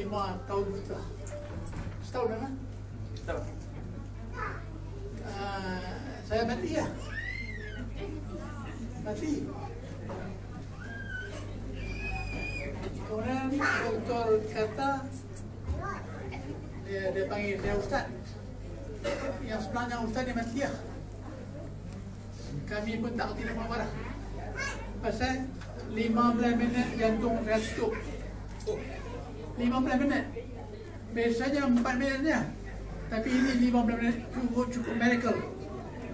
lima tahun setelah. Setahun dah kan? Setahun. Uh, saya mati ya. Mati. Kemudian doktor kata dia, dia panggil saya ustaz. Yang sebenarnya ustaz dia mati ya. Kami pun tak tidak apa-apa dah. Pasal 15 minit jantung saya tutup. 15 minit. Biasanya 4 minit je. Tapi ini 15 minit cukup, cukup miracle.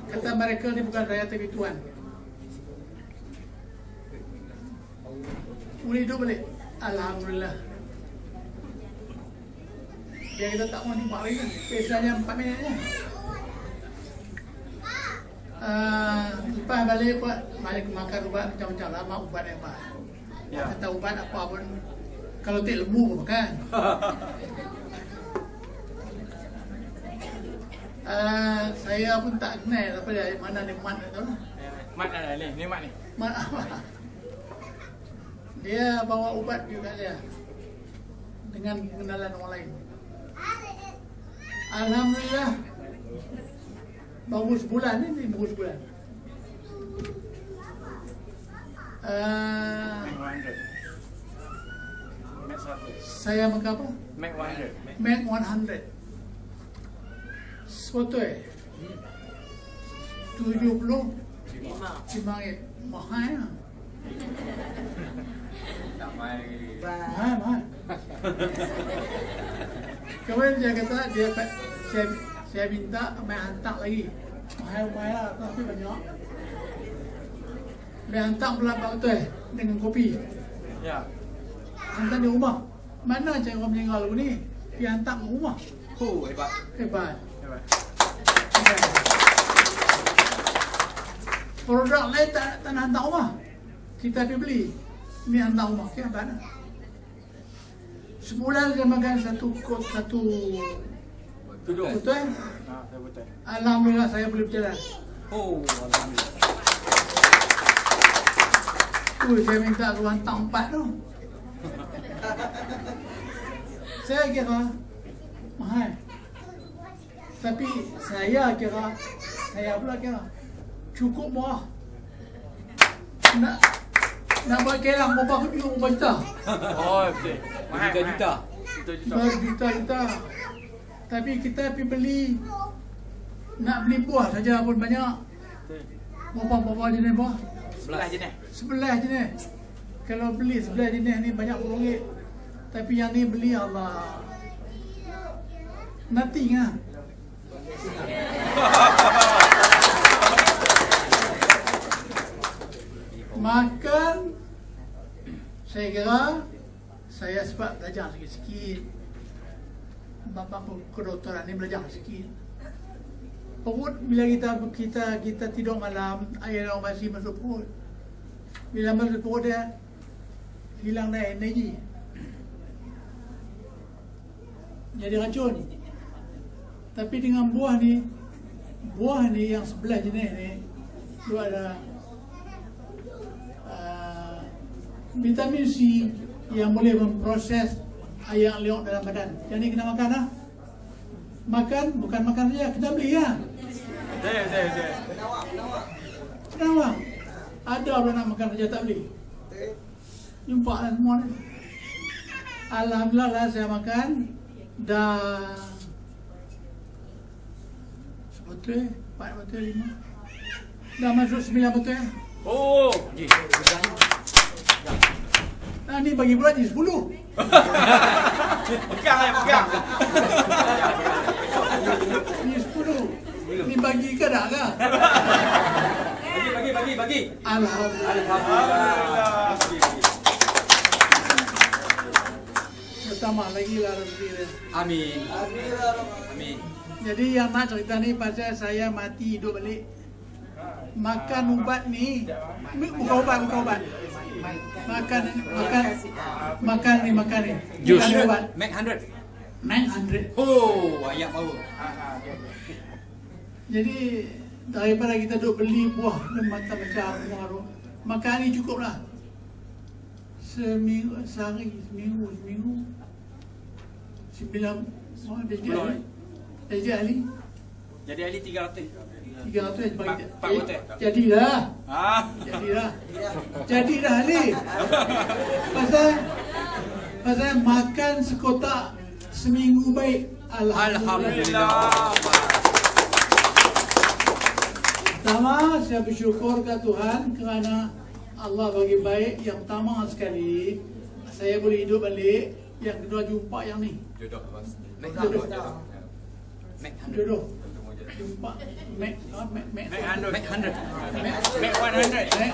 Kata miracle ni bukan saya tapi Tuhan. Boleh hidup balik. Alhamdulillah. Dia kita tak mau nimpak lagi. Biasanya 4 minit je. Uh, lepas balik buat balik makan ubat macam-macam lama ubat yang apa. Ya. Kata ubat apa pun kalau tak lembu pun makan. Uh, saya pun tak kenal apa dia mana ni mat tu lah. Mat ada ni, ni mat ni. Mat apa? Dia bawa ubat juga dia dengan pengenalan orang lain. Alhamdulillah baru sebulan ni, ni baru sebulan. Uh, Mac 100. Mac 100. Saya makan apa? Mac 100. Mac 100 Sepotong Tujuh puluh? Lima ringgit Mahal lah. Tak main. Mahal, mahal. Kemudian dia kata dia saya, saya minta main hantar lagi. Mahal, mahal lah Tapi banyak. Dia hantar pula Pak Betul Dengan kopi. Ya. Hantar di rumah Mana cara orang meninggal lagu ni Dia hantar ke rumah Hu, hebat. Hebat Hebat. Produk lain tak, tak nak hantar rumah Kita pergi beli Ni hantar rumah Kira apa nak Sebulan dia makan satu kot satu Duduk. betul eh? Ha, saya betul. Alhamdulillah saya boleh berjalan Oh, alhamdulillah. Tu saya minta tu hantar empat tu Saya kira Mahal Tapi saya kira Saya pula kira Cukup murah Nak Nak buat kelang berapa juta berapa juta Oh, betul. Mahal, Juta-juta. mahal. Juta-juta. Berjuta-juta Tapi kita pergi beli Nak beli buah saja pun banyak Betul. Berapa-berapa jenis buah Sebelah je ni. Sebelah jenis Kalau beli sebelah jenis ni banyak puluh ringgit Tapi yang ni beli Allah. Nothing lah Makan. Saya kira Saya sebab belajar sikit-sikit. Bapak kedokteran ni belajar sikit Perut bila kita kita kita tidur malam air orang basi masuk perut. Bila masuk perut dia hilang dah energi. Jadi racun. Tapi dengan buah ni buah ni yang sebelah jenis ni tu ada uh, vitamin C yang boleh memproses air yang liuk dalam badan. Yang ni kena makan lah. Makan bukan makan saja, kita beli lah. Betul, betul, betul. Kenapa? Ada orang nak makan saja tak beli. Jumpa lah semua ni. Alhamdulillah lah saya makan dah sebotol, empat botol, lima. Dah masuk sembilan botol. Oh, ji. Nah ni bagi pula ni sepuluh. Pegang eh, pegang. Ni sepuluh. Ni bagi ke tak ke? Bagi, bagi, bagi, bagi. Alhamdulillah. Alhamdulillah. Bertambah lagi lah rezeki dia. Amin. Amin. Jadi yang nak cerita ni pasal saya mati hidup balik. Makan ubat ni, ni bukan ubat, bukan ubat. Makan, makan, makan ni, makan ni. Jus. Bukan ubat. Mac 100. 900. Oh, ayat power. Jadi daripada kita duk beli buah dan macam-macam buah tu, makan ni cukup lah. Seminggu, sehari, seminggu, seminggu. Sembilan Sepuluh, ahli. Dia jadi ahli. Jadi ahli 300. Tiga ratus bagi Pak- dia. Pak Eh, Hotel. Jadilah. Ah. Jadilah. Jadilah ahli. Pasal pasal makan sekotak seminggu baik. Alhamdulillah. Alhamdulillah. Pertama, saya bersyukur ke Tuhan kerana Allah bagi baik. Yang pertama sekali, saya boleh hidup balik. Yang kedua, jumpa yang ni. Jodoh bos. Jodoh. Mac Jodoh. Jumpa. Mac. ah, Mac. Mac. Mac 100. Mac 100. Mac. Mac 100. Mac.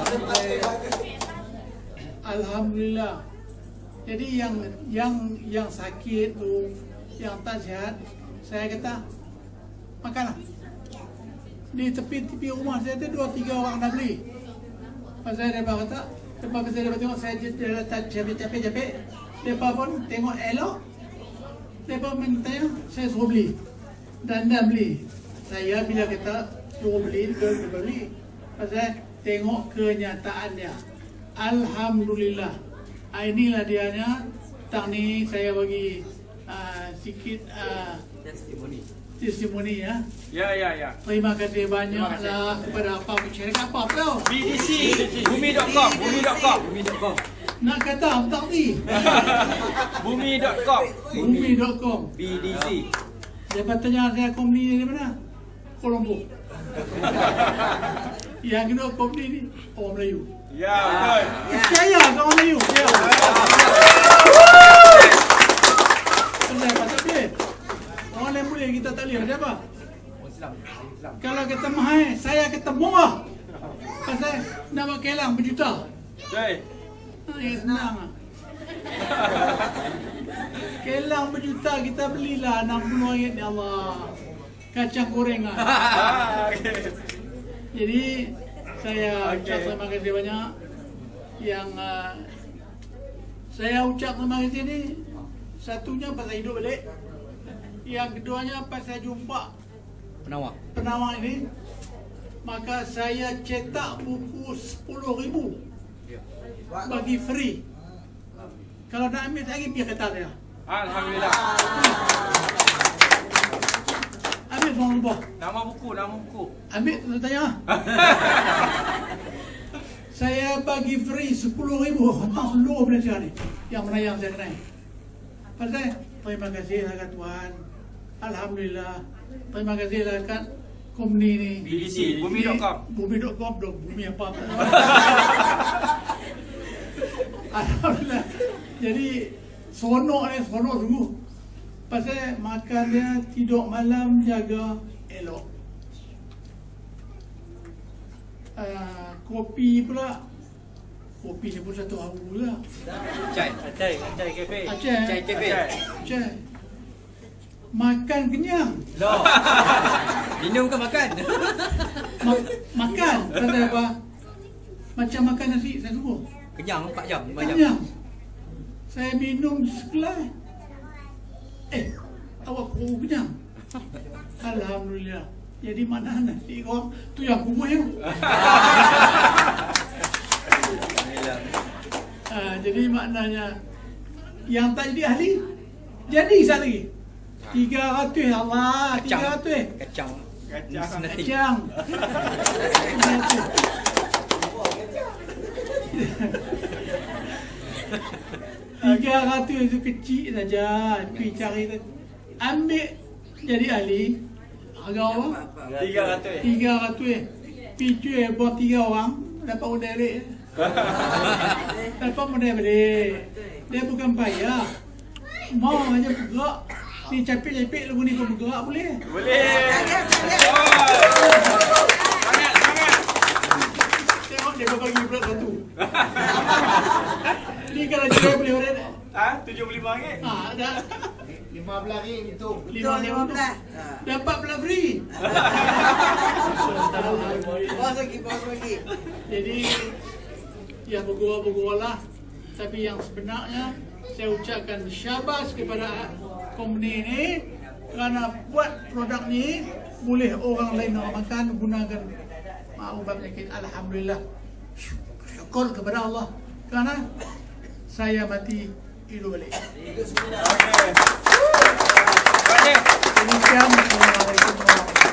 Alhamdulillah. Jadi yang yang yang sakit tu, yang tak sihat, saya kata makanlah. Di tepi-tepi rumah saya tu dua tiga orang dah beli. Pasal dia kata, lepas saya dapat tengok saya dia letak capek-capek-capek, Mereka pun tengok elok. Mereka minta saya suruh beli. Dan dah beli. Saya bila kata suruh beli, dia dia beli. Pasal tengok kenyataannya. Alhamdulillah. Ah, Inilah dianya. Tang ni saya bagi ah, sikit ah, testimoni ya. Ya, ya, ya. Terima kasih Terima banyaklah kepada apa syarikat apa tau. BDC. Bumi.com. Bumi.com. Bumi.com. Nak kata apa tak ni? Bumi.com. Bumi.com. BDC. Dia tanya saya company dari mana? Colombo. Yang kedua company ni orang Melayu. Ya, betul. Percaya ke orang Melayu? Ya. Dia. Orang lain boleh kita tak boleh. Macam apa? Kalau kita mahal, saya kata murah. Pasal nak buat kelang berjuta. Betul. Lah. Kelang berjuta kita belilah RM60 ya Allah. Kacang goreng lah. Ah, okey. Jadi saya Okey. ucap terima kasih banyak yang uh, saya ucap terima kasih ni satunya pasal hidup balik. Yang keduanya pasal jumpa Penawar. penawar ini maka saya cetak buku 10,000 bagi free. Kalau nak ambil lagi biar kata saya. Alhamdulillah. Ambil semua rubah. Nama buku, nama buku. Ambil tu tanya. saya bagi free 10,000 tentang seluruh Malaysia ni yang menayang saya kenai. Pasal terima kasih lah Tuhan. Alhamdulillah. Terima kasih lah kat company ni. BDC. Bumi.com. Bumi.com dong, bumi apa? Alhamdulillah. Jadi seronok ni, seronok sungguh. Pasal makan dia tidur malam jaga elok. Uh, kopi pula Kopi ni pun satu haru lah Cai. Acai, acai kafe. Aceh Cai kafe. Aceh Makan kenyang Loh. Minum ke makan? Ma- Makan Kata apa Macam makan nasi saya semua Kenyang 4 jam, 5 jam. Kenyang. Saya minum segelas Eh Awak perlu kenyang. Alhamdulillah. Jadi mana nasi kau? Tu yang kubur ya? Ah, Jadi maknanya Yang tak jadi ahli Jadi lagi Tiga ratus. Allah Tiga Kacang. ratus. Kacang. Kacang. Kacang Tiga ratus itu kecil saja. Pergi cari tu. Ambil jadi ahli. Harga apa? 300. Tiga ratus. Pergi cuy buat tiga orang Dapat modal balik. Dapat modal balik. Dia bukan payah. Mau aja bergerak. Ni capek-capek lagu ni kau bergerak boleh. Boleh. Oh. Sangat, sangat. Tengok dia kau bagi berat satu Ni kalau dia boleh orang Ah, RM75. Ah, dah Lima belas ring itu. lima lima belas. Dapat pula free. Bos lagi, bos lagi. Jadi ya bergurau-bergurau lah. Tapi yang sebenarnya saya ucapkan syabas kepada company ini kerana buat produk ni boleh orang lain nak makan gunakan ah, ubat penyakit. Alhamdulillah call kepada Allah kerana saya mati hidup balik. Okay. Okay. Okay. Okay.